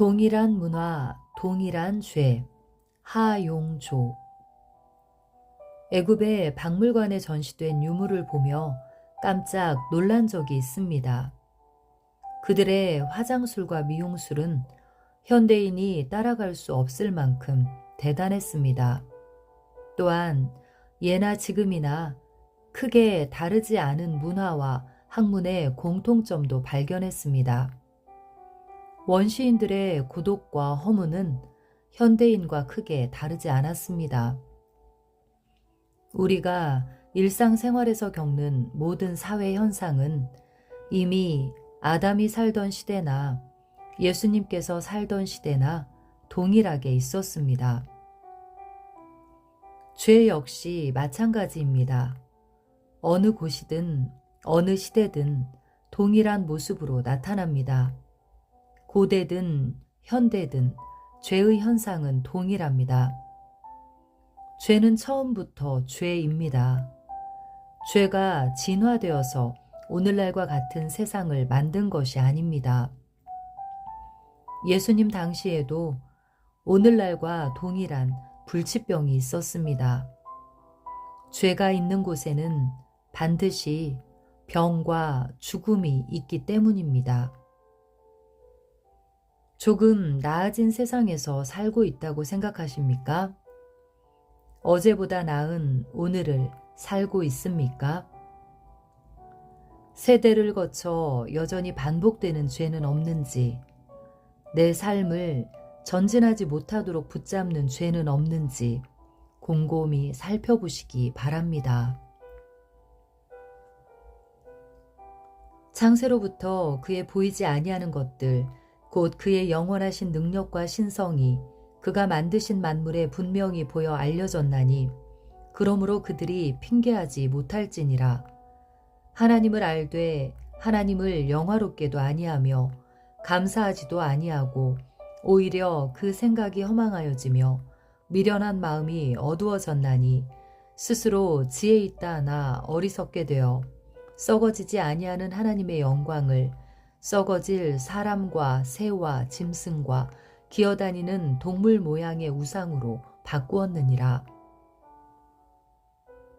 동일한 문화, 동일한 죄. 하용조. 애굽의 박물관에 전시된 유물을 보며 깜짝 놀란 적이 있습니다. 그들의 화장술과 미용술은 현대인이 따라갈 수 없을 만큼 대단했습니다. 또한 예나 지금이나 크게 다르지 않은 문화와 학문의 공통점도 발견했습니다. 원시인들의 고독과 허무는 현대인과 크게 다르지 않았습니다. 우리가 일상생활에서 겪는 모든 사회 현상은 이미 아담이 살던 시대나 예수님께서 살던 시대나 동일하게 있었습니다. 죄 역시 마찬가지입니다. 어느 곳이든 어느 시대든 동일한 모습으로 나타납니다. 고대든 현대든 죄의 현상은 동일합니다. 죄는 처음부터 죄입니다. 죄가 진화되어서 오늘날과 같은 세상을 만든 것이 아닙니다. 예수님 당시에도 오늘날과 동일한 불치병이 있었습니다. 죄가 있는 곳에는 반드시 병과 죽음이 있기 때문입니다. 조금 나아진 세상에서 살고 있다고 생각하십니까? 어제보다 나은 오늘을 살고 있습니까? 세대를 거쳐 여전히 반복되는 죄는 없는지, 내 삶을 전진하지 못하도록 붙잡는 죄는 없는지 곰곰이 살펴보시기 바랍니다. 창세로부터 그의 보이지 아니하는 것들, 곧 그의 영원하신 능력과 신성이 그가 만드신 만물에 분명히 보여 알려졌나니 그러므로 그들이 핑계하지 못할지니라. 하나님을 알되 하나님을 영화롭게도 아니하며 감사하지도 아니하고 오히려 그 생각이 허망하여지며 미련한 마음이 어두워졌나니 스스로 지혜 있다 하나 어리석게 되어 썩어지지 아니하는 하나님의 영광을 썩어질 사람과 새와 짐승과 기어다니는 동물 모양의 우상으로 바꾸었느니라.